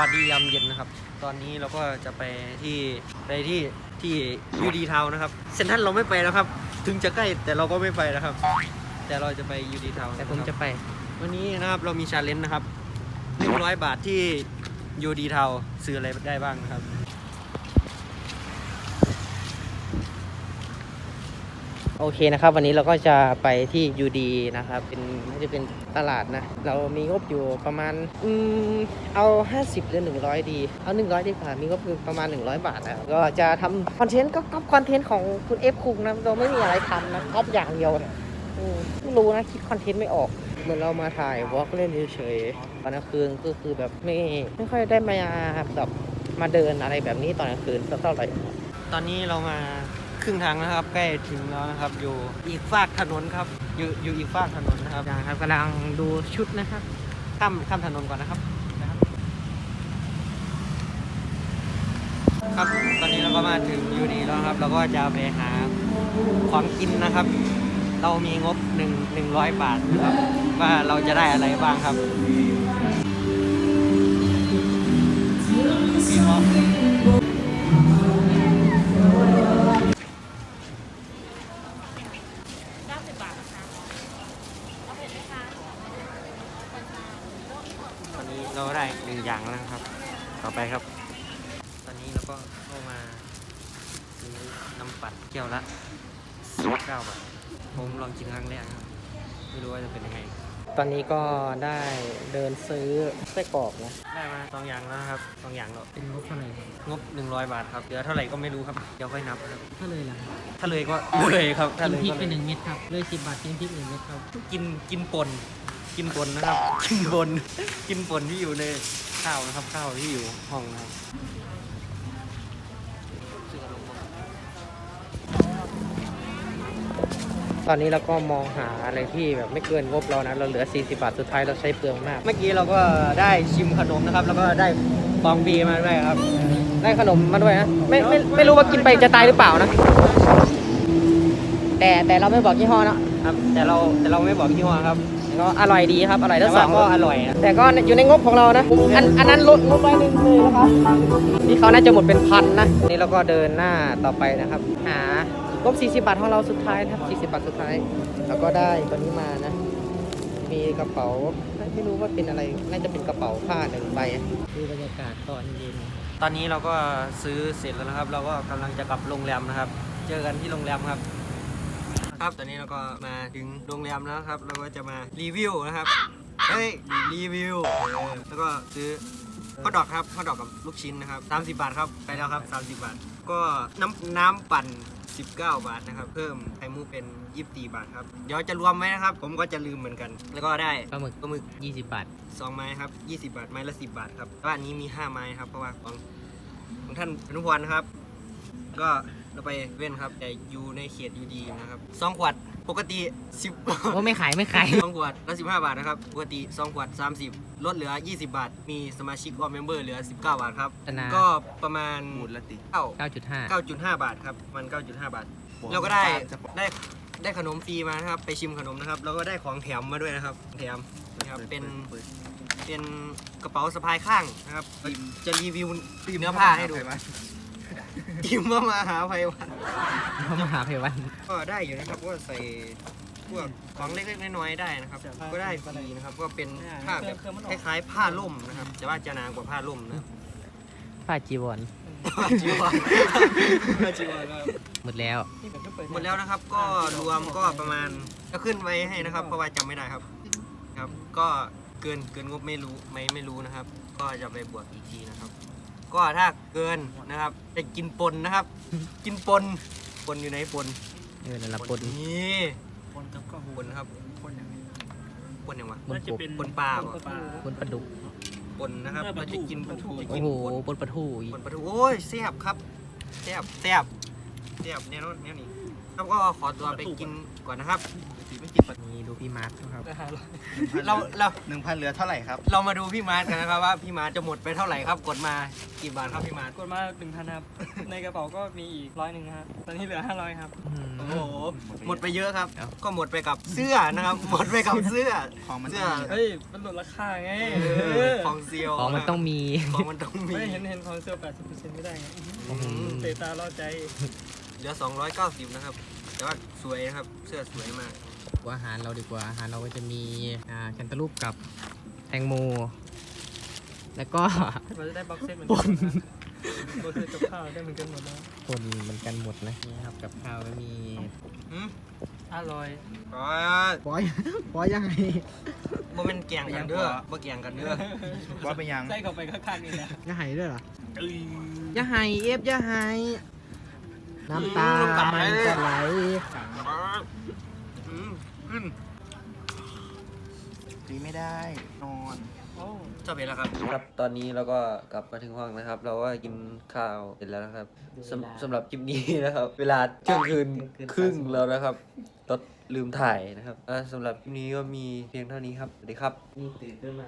วัสดียามเย็นนะครับ ตอนนี้เราก็จะไปที่ไปที่ที่ยูดีทาวนะครับ เซนทรันเราไม่ไปนะครับ ถึงจะใกล้แต่เราก็ไม่ไปนะครับ แต่เราจะไปยูดีทาวแต่ผมจะไป วันนี้นะครับเรามีชาเลนจ์นะครับ100บาทที่ยูดีทาวซื้ออะไรได้บ้างนะครับ โอเคนะครับ วันนี้เราก็จะไปที่ยูดีนะครับ เป็นน่าจะเป็นตลาดนะ เรามีงบอยู่ประมาณอืมเอา 50 หรือ 100 ดี เอา 100 ดีกว่า มีงบอยู่ประมาณ 100 บาทนะก็จะทำคอนเทนต์ก็ก๊อปคอนเทนต์ของคุณเอฟคุงนะเราไม่มีอะไรทำนะก๊อปอย่างเดียวนะอืมไม่รู้นะ คิดคอนเทนต์ไม่ออกเหมือนเรามาถ่ายวอล์กเล่นเฉยๆตอนกลางคืนก็คือแบบไม่ไม่ค่อยได้มาแบบมาเดินอะไรแบบนี้ตอนกลางคืนสักเท่าไหร่ ตอนนี้เรามา ครึ่งทางนะครับ ใกล้ถึงแล้วนะครับ อยู่อีกฝากถนนครับ อยู่อยู่อีกฝากถนนนะครับนะครับกำลังดูชุดนะครับข้ามข้ามถนนก่อนนะครับนะครับครับตอนนี้เราก็มาถึงยูดีแล้วนะครับ เราก็จะไปหาของกินนะครับ เรามีงบหนึ่งหนึ่งร้อยบาทนะครับ ว่าเราจะได้อะไรบ้างครับมีหม้อ นึ่งอย่างแล้วนะครับ ต่อไปครับ ตอนนี้เราก็เข้ามาซื้อน้ำปั่นแก้วละ19บาทผมลองกินครั้งแรกครับไม่รู้ว่าจะเป็นยังไง ตอนนี้ก็ได้เดินซื้อไส้กรอกนะ ได้มาสองอย่างแล้วนะครับสองอย่างแล้วเป็นงบเท่าไหร่งบ100บาทครับเหลือเท่าไหร่ก็ไม่รู้ครับเดี๋ยวค่อยนับครับเท่าเลยล่ะถ้าเลยก็เลยครับถ้ากินเลยพริกก็ไปเลยหนึ่งเม็ดครับเลยสิบบาทกินพริกหนึ่งเม็ดครับ กินกินปน กินปนนะครับ กินปนกินปนที่อยู่ในข้าวนะครับ ข้าวที่อยู่ห้องนะครับตอนนี้เราก็มองหาอะไรที่แบบไม่เกินงบเรานะ เราเหลือ 40 บาท สุดท้ายเราใช้เปลืองมาก เมื่อกี้เราก็ได้ชิมขนมนะครับ แล้วก็ได้ฟองบีมาด้วยครับ ได้ขนมมาด้วยนะ ไม่ไม่ไม่รู้ว่ากินไปจะตายหรือเปล่านะ แต่แต่เราไม่บอกยี่ห้อเนอะ ครับแต่เราแต่เราไม่บอกยี่ห้อครับก็อร่อยดีครับ อร่อยแต่ทั้งสว่าองก็รสอร่อยนะแต่ก็อยู่ในงบของเรานะ อันอันนั้นลดงบร้อยหนึ่งเลยนะครับนี่เขาน่าจะหมดเป็นพันนะนี่เราก็เดินหน้าต่อไปนะครับ หางบ40 บาทของเราสุดท้ายนะครับ40 บาทสุดท้ายแล้วก็ได้ตัวนี้มานะ มีกระเป๋าไม่รู้ว่าเป็นอะไรน่าจะเป็นกระเป๋าผ้าหนึ่งใบดูบรรยากาศตอนเย็นตอนนี้เราก็ซื้อเสร็จแล้วนะครับ เราก็กำลังจะกลับโรงแรมนะครับ เจอกันที่โรงแรมครับ ครับ ตอนนี้เราก็มาถึงโรงแรมแล้วครับ เราก็จะมารีวิวนะครับ เฮ้ย รีวิวเออแล้วก็ซื้อข้าวดอกครับข้าวดอกกับลูกชิ้นนะครับ30 บาทครับ ไปแล้วครับ 30 บาท ก็น้ำน้ำปั่น 19 บาทนะครับ เพิ่มไข่มุกเป็น 24 บาทครับ เดี๋ยวจะรวมไหมนะครับ ผมก็จะลืมเหมือนกัน แล้วก็ได้ปลาหมึกปลาหมึก 20 บาทสองไม้ครับ 20 บาท ไม้ละ 10 บาทครับแต่ว่าอันนี้มี 5 ไม้ครับ เพราะว่าของของท่านอนุพรนะครับ ก็ เราไปเว้นครับ แต่อยู่ในเขตยูดีนะครับสองขวดปกติ10โอ้ไม่ขายไม่ขาย สองขวดละ15บาทนะครับ ปกติ2ขวด30ลดเหลือ20บาท มีสมาชิกออมเมมเบอร์เหลือ19บาทครับตนาก็ประมาณหมุดละติ9 9.5 9.5บาทครับมัน9.5บาท เราก็ได้ได้ได้ขนมฟรีมานะครับ ไปชิมขนมนะครับ แล้วก็ได้ของแถมมาด้วยนะครับแถมนะครับเป็น เป็นกระเป๋าสะพายข้างนะครับ จะรีวิวเนื้อผ้าให้ดู อิ่มมามาหาไพวันเขามาหาเพวัน ก็ได้อยู่นะครับก็ใส่พวกของเล็กๆน้อยๆได้นะครับ ก็ได้ฟรีนะครับก็เป็นผ้าแบบคล้ายๆผ้าล่มนะครับแต่ว่าจะหนากว่าผ้าล่มนะครับ ผ้าจีวรจีวรผ้าจีวรครับ หมดแล้ว หมดแล้วนะครับก็รวมก็ประมาณก็ขึ้นไว้ให้นะครับ เพราะว่าจำไม่ได้ครับ ครับ ก็เกินเกินงบไม่รู้ไม่ไม่รู้นะครับ ก็จะไปบวกอีกทีนะครับ ก็ถ้าเกินนะครับจะกินปนนะครับ กินปนปนอยู่ในปนเออนั่นละปนนี่คนกับก็ปนนะครับคนอย่างนี้ปนยังวะบนกบปนปลาบ่บนปลาดุกปนนะครับเราจะกินจะโอ้กินโหปนบนปลาทูอีกปนปลาทูโอ้ยแซ่บครับแซ่บแซ่บแซ่บแน่นอนแน่นี่ครับก็ขอตัวไปกินก่อนนะครับ ติไม่ติดปกตินี่ดูพี่มาร์คครับเราเราหนึ่งพันเหลือเท่าไหร่ครับ เรามาดูพี่มาร์ทกันนะครับว่าพี่มาร์ทจะหมดไปเท่าไหร่ครับ กดมากี่บาทครับพี่มาร์ทกดมาหนึ่งพันครับ ในกระเป๋าก็มีอีกร้อยหนึ่งครับตอนนี้เหลือห้าร้อยครับ โอ้โห หมดไปเยอะครับเอ้าก็หมดไปกับเสื้อนะครับ หมดไปกับเสื้อ ของมันเสื้อ เฮ้ย มันลดราคาไงเอเอออของเซียวของมันต้องมี ของมันต้องมี ไม่เห็นเห็นของเซลล์แปดสิบเปอร์เซ็นต์ไม่ได้ไงอื้อหือเตะตาล่อใจ เหลือ290นะครับ แต่ว่าสวยนะครับ เสื้อสวยมาก อาหารเราดีกว่าอาหารเราก็จะมีอ่าแคนตาลูปกับแตงโม แล้วก็ เราจะได้บ็อกเซตเหมือนกันนะบ็อกเซตกับข้าวได้เหมือนกันหมดแล้วคนเหมือนกันหมดนะนี่ครับกับข้าวก็มีอืมอร่อยอ๋อปอยปอยยังไงบ่เป็นแกงกันเด้อบ่แกงกันเด้อว่าเป็นยังใส่เข้าไปข้างๆนี่แหละย่าไห้ด้วยเหรอเอ้ยย่าไห้เอฟย่าไห้น้ำตาน้ำตามันจะไหล อืมขึ้น ตีไม่ได้ นอนโอ้ชอบเห็นแล้วครับ ครับตอนนี้เราก็กลับมาถึงห้องนะครับ เราก็กินข้าวเสร็จแล้วนะครับสำสำหรับคลิปนี้นะครับ เวลาเที่ยงคืนครึ่งแล้วนะครับรถลืมถ่ายนะครับอ่าสำหรับคลิปนี้ก็มีเพียงเท่านี้ครับสวัสดีครับ นี่ตื่นขึ้นมา